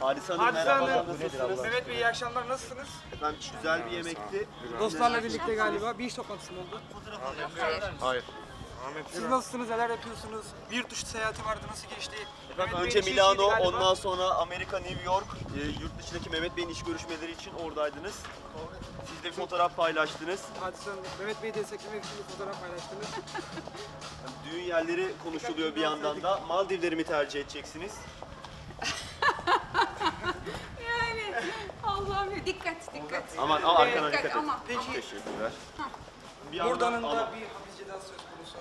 Hadise Hanım Hadise merhabalar Hanım. nasılsınız? Mehmet Bey iyi akşamlar nasılsınız? Efendim güzel bir yemekti. Dostlarla birlikte galiba bir iş toplantısı mı oldu? Hayır. Siz nasılsınız, neler yapıyorsunuz? Bir yurt dışı seyahati vardı, nasıl geçti? Efendim Mehmet önce Bey'in Milano, galiba. ondan sonra Amerika, New York. E, yurt dışındaki Mehmet Bey'in iş görüşmeleri için oradaydınız. Siz de bir fotoğraf paylaştınız. Hadise Hanım, Mehmet Bey'i desteklemek için bir fotoğraf paylaştınız. Düğün yerleri konuşuluyor bir yandan da. Maldivleri mi tercih edeceksiniz? Yani Allah'ım ya, dikkat dikkat. Aman al arkana Dikkat, dikkat et. aman, Peki. Teşekkürler. Bir Buradanın da bir cezası söz konusu.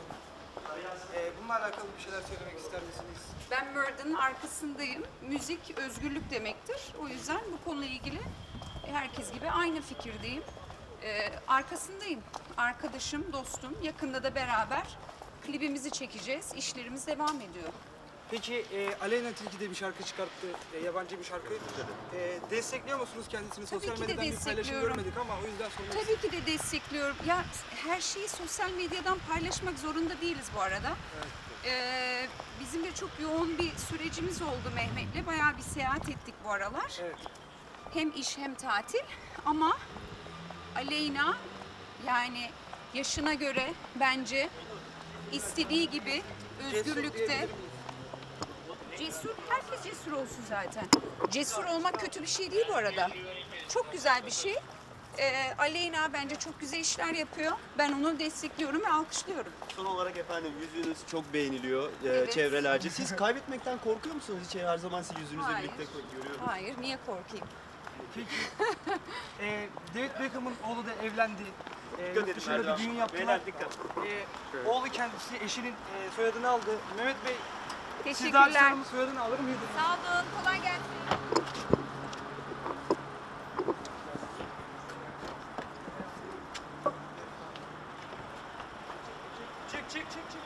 Ee, bununla alakalı bir şeyler söylemek ister misiniz? Ben Murder'ın arkasındayım. Müzik özgürlük demektir. O yüzden bu konuyla ilgili herkes gibi aynı fikirdeyim. Ee, arkasındayım. Arkadaşım, dostum. Yakında da beraber klibimizi çekeceğiz. İşlerimiz devam ediyor. Peki e, Aleyna Tilki de bir şarkı çıkarttı, e, yabancı bir şarkı. E, destekliyor musunuz kendisini? Tabii Sosyal ki de medyadan bir paylaşım destekliyorum. görmedik ama o yüzden sormak Tabii ki de destekliyorum. Ya her şeyi sosyal medyadan paylaşmak zorunda değiliz bu arada. Ee, bizim de çok yoğun bir sürecimiz oldu Mehmet'le. Bayağı bir seyahat ettik bu aralar. Evet. Hem iş hem tatil. Ama Aleyna yani yaşına göre bence istediği gibi özgürlükte diyebilir miyiz? Cesur, herkes cesur olsun zaten. Cesur olmak kötü bir şey değil bu arada. Çok güzel bir şey. Ee, Aleyna bence çok güzel işler yapıyor. Ben onu destekliyorum ve alkışlıyorum. Son olarak efendim yüzünüz çok beğeniliyor e, Evet. çevrelerce. Siz kaybetmekten korkuyor musunuz? Hiç her zaman sizi yüzünüzle Hayır. birlikte görüyorum. Hayır, niye korkayım? E, David Beckham'ın oğlu da evlendi. E, Dikkat yurt edin dışında bir düğün yaptılar. Beyler dikkat. E, oğlu kendisi eşinin e, soyadını aldı. Mehmet Bey siz de Teşekkürler. Hanım'ın soyadını alır mıydınız? Sağ olun, kolay gelsin. Çık çık çık çık.